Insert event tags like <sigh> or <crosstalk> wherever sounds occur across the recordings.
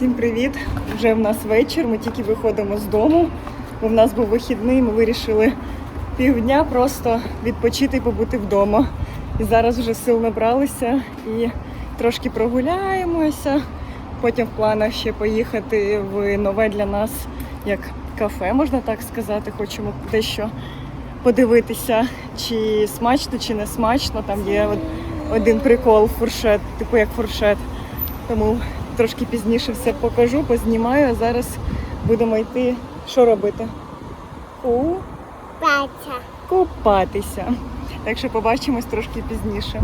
Всім привіт! Вже в нас вечір. Ми тільки виходимо з дому. Бо в нас був вихідний. Ми вирішили півдня просто відпочити і побути вдома. І зараз вже сил набралися і трошки прогуляємося. Потім в планах ще поїхати в нове для нас як кафе, можна так сказати. Хочемо дещо подивитися, чи смачно, чи не смачно. Там є один прикол фуршет, типу як фуршет. Тому трошки пізніше все покажу, познімаю. А зараз будемо йти. Що робити? У Батя. купатися. Так що побачимось трошки пізніше.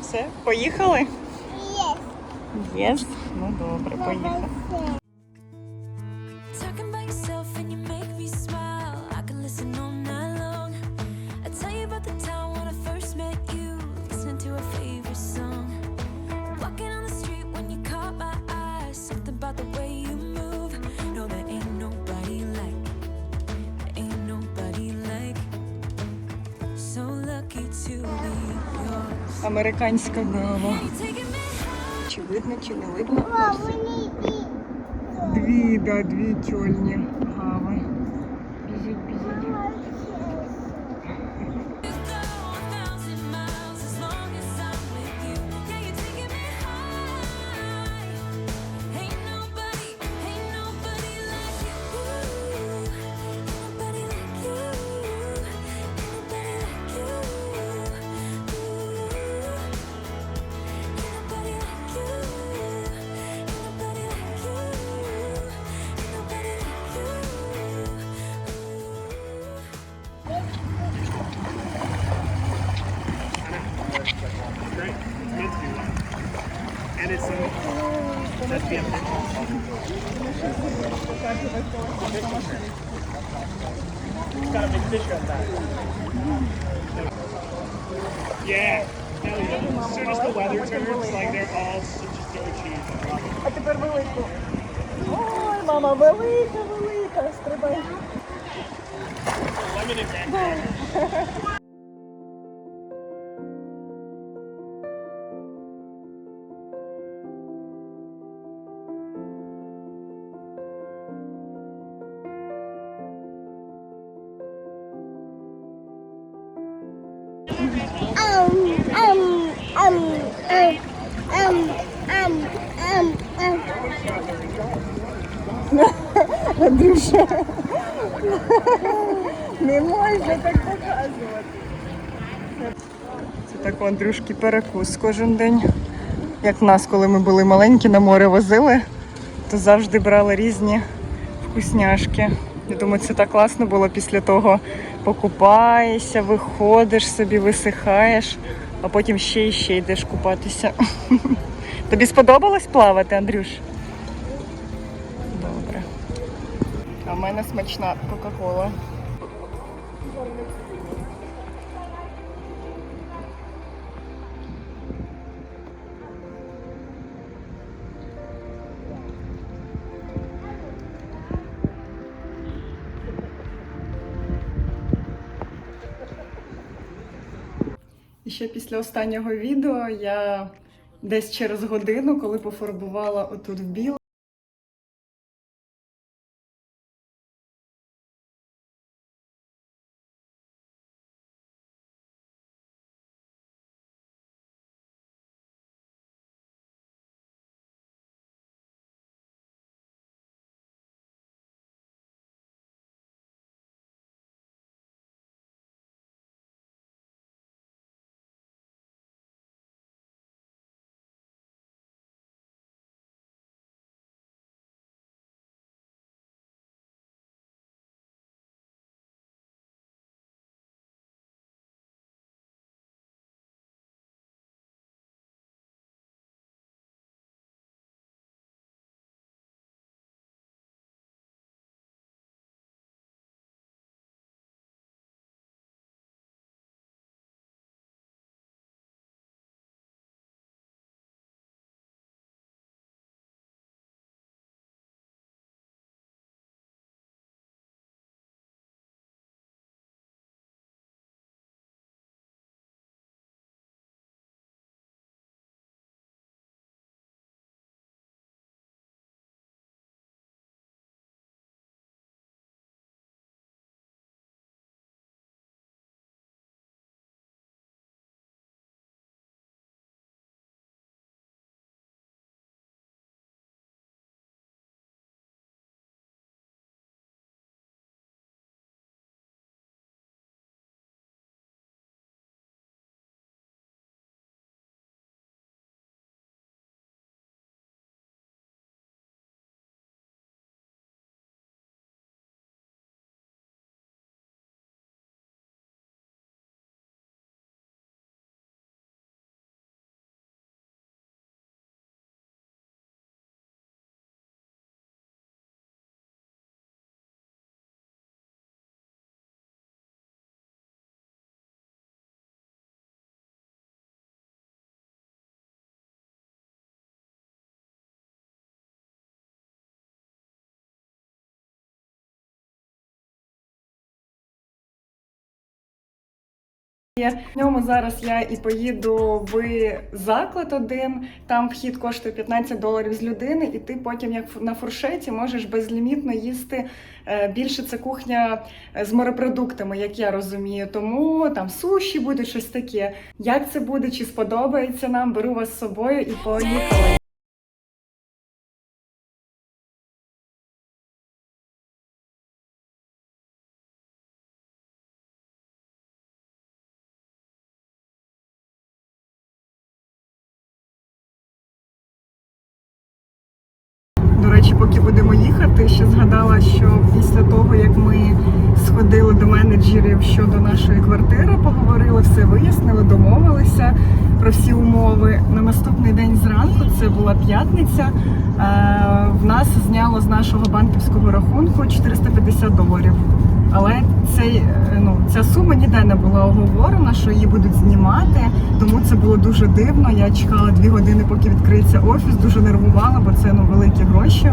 Все, поїхали? Є. Єс. Ну добре, поїхали. Американська me Чи видно, чи не видно? Дві, да, дві тюльні got a big fish on that. Yeah. Hell yeah. As soon as the weather turns, like they're all s- just so cheap. А тепер велику. Ой, мама, велика, велика. Стрибай. Lemon Андрюша. Не можна так показувати. Це так у Андрюшки перекус кожен день. Як в нас, коли ми були маленькі, на море возили, то завжди брали різні вкусняшки. Я думаю, це так класно було після того. Покупаєшся, виходиш собі, висихаєш, а потім ще і ще йдеш купатися. <laughs> Тобі сподобалось плавати, Андрюш? Добре. А в мене смачна Кока-Кола. Ще після останнього відео я десь через годину, коли пофарбувала отут в В ньому зараз я і поїду в заклад один. Там вхід коштує 15 доларів з людини, і ти потім, як на фуршеті, можеш безлімітно їсти. Е, Більше це кухня е, з морепродуктами, як я розумію. Тому там суші буде щось таке. Як це буде, чи сподобається нам, беру вас з собою і поїхали. Речі, поки будемо їхати, ще згадала, що після того, як ми сходили до менеджерів щодо нашої квартири, поговорили, все вияснили, домовилися про всі умови. На наступний день зранку, це була п'ятниця, е, в нас зняло з нашого банківського рахунку 450 доларів. Але цей, е, ну, ця сума ніде не була оговорена, що її будуть знімати, тому це було дуже дивно. Я чекала дві години, поки відкриється офіс, дуже нервувала, бо це ну великі гроші.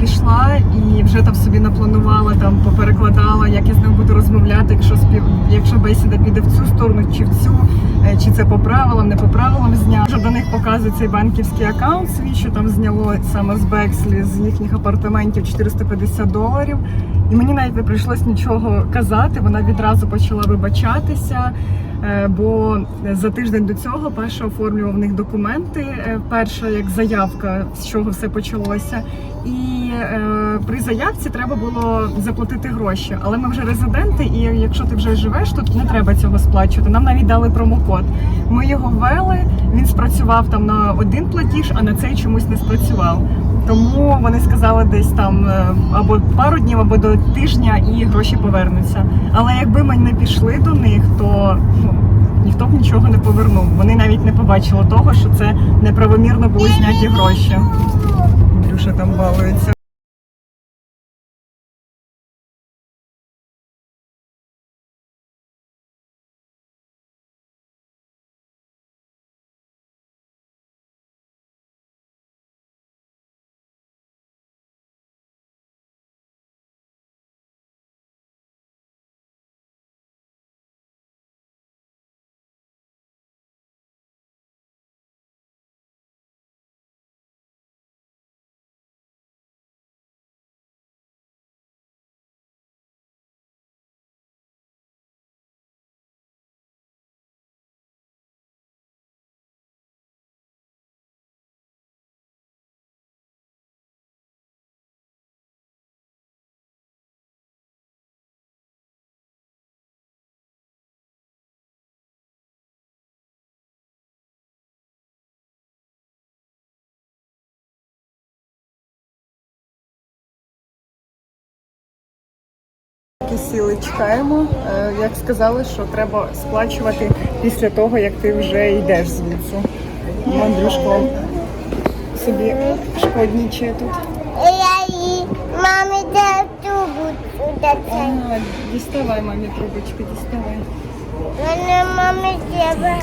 Пішла і вже там собі напланувала, там поперекладала, як я з ним буду розмовляти, якщо спів, якщо бесіда піде в цю сторону чи в цю, е, чи це по правилам, не по правилам зняв. Вже до них показує цей банківський аккаунт свій, що там зняло саме з Бекслі, з їхніх апартаментів 450 доларів. І мені навіть не прийшлось нічого казати. Вона відразу почала вибачатися. е, Бо за тиждень до цього перша оформлював в них документи. е, Перша як заявка, з чого все почалося. І е, при заявці треба було заплатити гроші. Але ми вже резиденти, і якщо ти вже живеш, тут не треба цього сплачувати. Нам навіть дали промокод. Ми його ввели. Він спрацював там на один платіж, а на цей чомусь не спрацював. Тому вони сказали десь там е, або пару днів, або до тижня, і гроші повернуться. Але якби ми не пішли до них, то ну, ніхто б нічого не повернув. Вони навіть не побачили того, що це неправомірно були зняті гроші. Андрюша там балується. Поки сіли чекаємо. Е, Як сказали, що треба сплачувати після того, як ти вже йдеш звідси. Ну, Андрюшко собі шкоднічає тут. Мамі де туди діставай мамі трубочку, діставай. Мене мамі треба.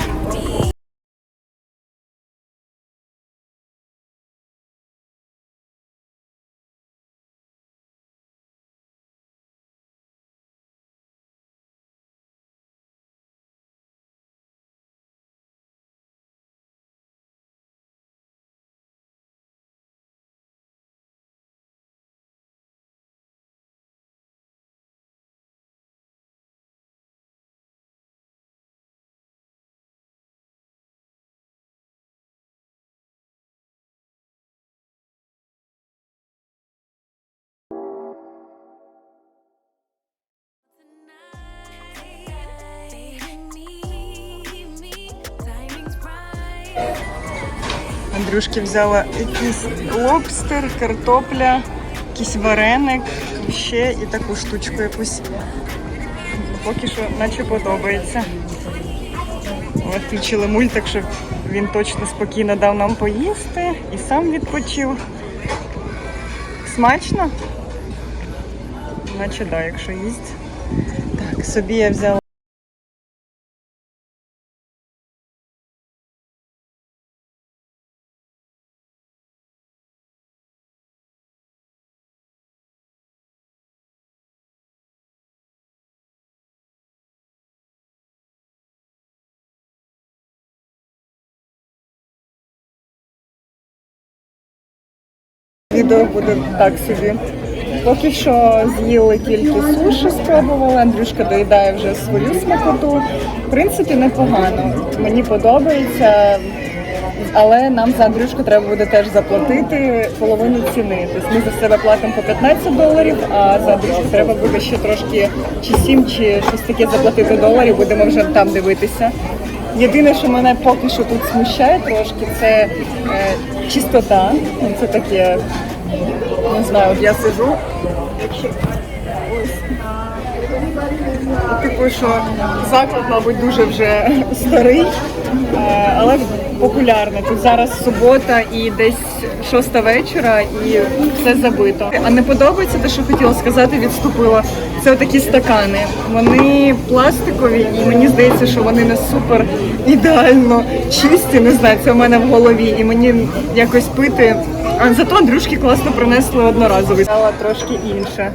Андрюшки взяла якийсь лобстер, картопля, якийсь вареник, ще і таку штучку якусь. Поки що наче подобається. От включили мультик, щоб він точно спокійно дав нам поїсти і сам відпочив. Смачно? Наче да, якщо їсть. Так, собі я взяла. Відео буде так собі. Поки що з'їли тільки суші, спробували. Андрюшка доїдає вже свою смакоту. В принципі, непогано. Мені подобається. Але нам за Андрюшку треба буде теж заплатити половину ціни. Тобто ми за себе платимо по 15 доларів, а за Андрюшку треба буде ще трошки чи 7, чи щось таке заплатити доларів. Будемо вже там дивитися. Єдине, що мене поки що тут смущає трошки, це е, чистота. Це таке, не знаю, я сижу. Типу, що заклад, мабуть, дуже вже <laughs> старий, е, але популярний. Тут зараз субота і десь шоста вечора, і все забито. А не подобається те, що хотіла сказати, відступила. Це отакі стакани. Вони пластикові, і мені здається, що вони не супер ідеально чисті. Не знаю, це в мене в голові, і мені якось пити. А зато Андрюшки класно принесли одноразовий. Стала трошки інше.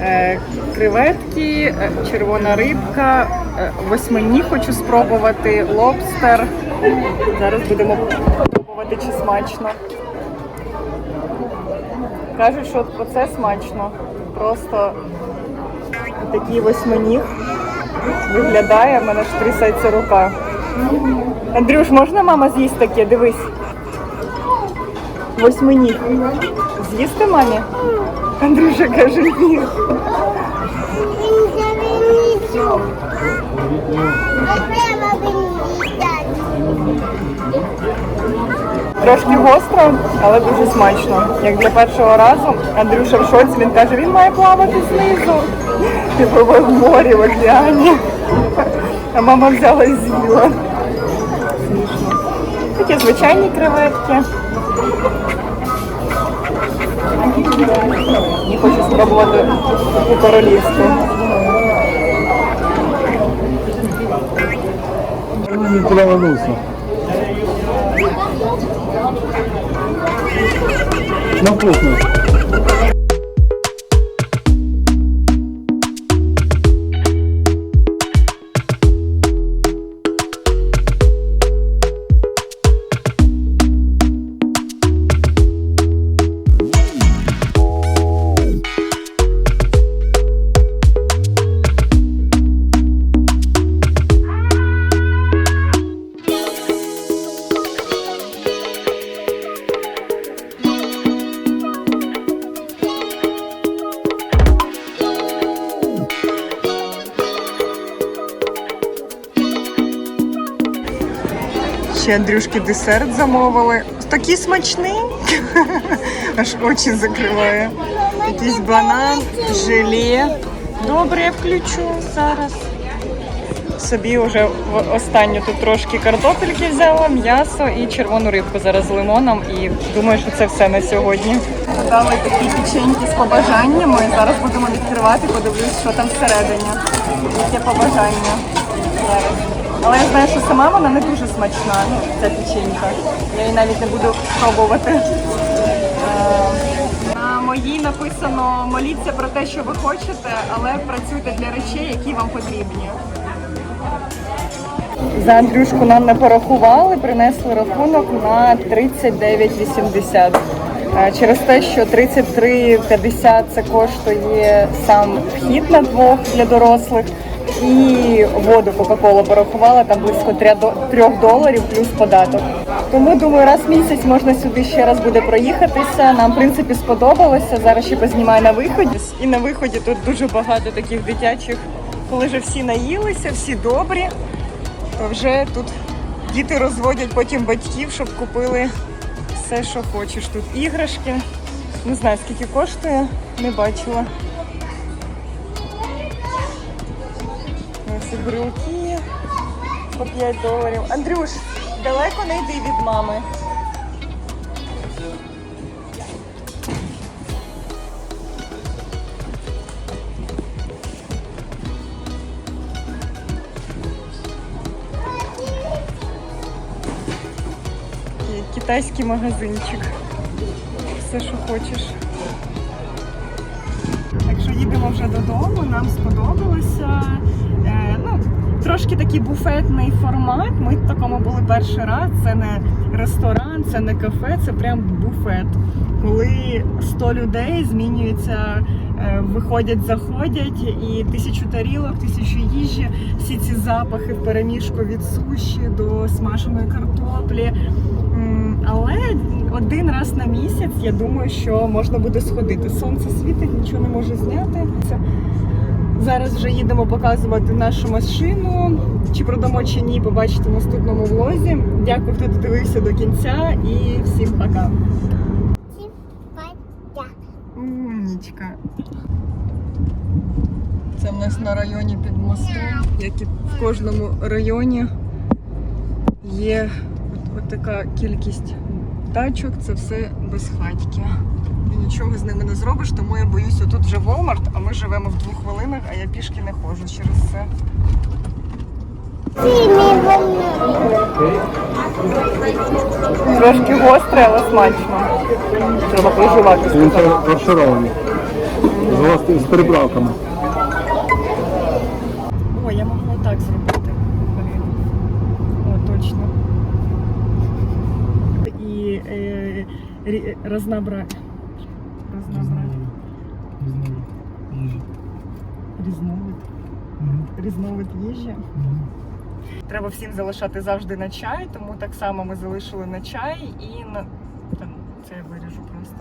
Е, Креветки, е, червона рибка, восьмині хочу спробувати, лобстер. Зараз будемо пробувати, чи смачно. Кажуть, що оце смачно. Просто такий восьминіг виглядає, в мене ж трясеться рука. Андрюш, можна мама з'їсть таке? Дивись. Восьминіг. З'їсти мамі? Андрюша каже ні. Трошки гостро, але дуже смачно. Як для першого разу Андрюша в шоці, він каже, він має плавати знизу. Типу ви в морі, в океані. А мама взяла і з'їла. Смішно. Такі звичайні креветки. І хочу спробувати у королівську. Не траванулся. Ну, вкусно. Ще Андрюшки десерт замовили. Такий смачний. <laughs> Аж очі закриває. Якийсь банан, желе. Добре, я включу зараз. Собі вже останню тут трошки картопельки взяла, м'ясо і червону рибку зараз з лимоном. І думаю, що це все на сьогодні. Дали такі печеньки з побажаннями. Зараз будемо відкривати, подивлюсь, що там всередині. Яке побажання. Але я знаю, що сама вона не дуже смачна, ну, ця печенька. Я її навіть не буду пробувати. Е, На моїй написано моліться про те, що ви хочете, але працюйте для речей, які вам потрібні. За Андрюшку нам не порахували, принесли рахунок на 39,80. Е, Через те, що 33,50 це коштує сам вхід на двох для дорослих. І воду Кока-Кола порахувала там близько 3 доларів плюс податок. Тому думаю, раз в місяць можна сюди ще раз буде проїхатися. Нам в принципі сподобалося. Зараз ще познімаю на виході. І на виході тут дуже багато таких дитячих, коли вже всі наїлися, всі добрі то вже тут діти розводять потім батьків, щоб купили все, що хочеш. Тут іграшки. Не знаю, скільки коштує, не бачила. Ось і по 5 доларів. Андрюш, далеко не йди від мами. Китайський магазинчик. Все, що хочеш. Так що їдемо вже додому, нам сподобалося. Трошки такий буфетний формат. Ми такому були перший раз. Це не ресторан, це не кафе, це прям буфет. коли 100 людей змінюються, е, виходять, заходять, і тисячу тарілок, тисячу їжі, всі ці запахи переміжку від суші до смаженої картоплі. Але один раз на місяць я думаю, що можна буде сходити. Сонце світить, нічого не може зняти. Зараз вже їдемо показувати нашу машину. Чи продамо чи ні, побачите в наступному влозі. Дякую, хто додивився до кінця і всім пока. Патя. Умнічка. Це в нас на районі під мостом, як і в кожному районі є от, от така кількість тачок, це все безхатьки. Нічого з ними не зробиш, тому я боюся, тут вже Walmart, а ми живемо в двох хвилинах, а я пішки не ходжу через це. Трошки гостре, але смачно. Треба проживати. Він фар- З, з приправками. О, я могла так зробити. О, точно. І е, рі- Різновид. Різновид їжі. Треба всім залишати завжди на чай, тому так само ми залишили на чай і на. Там, це я виріжу просто.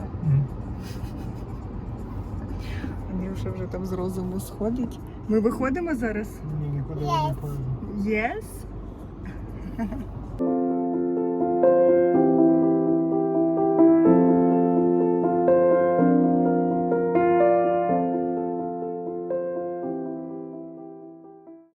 Андрюша вже там з розуму сходить. Ми виходимо зараз? Ні, нікуди Yes. Yes?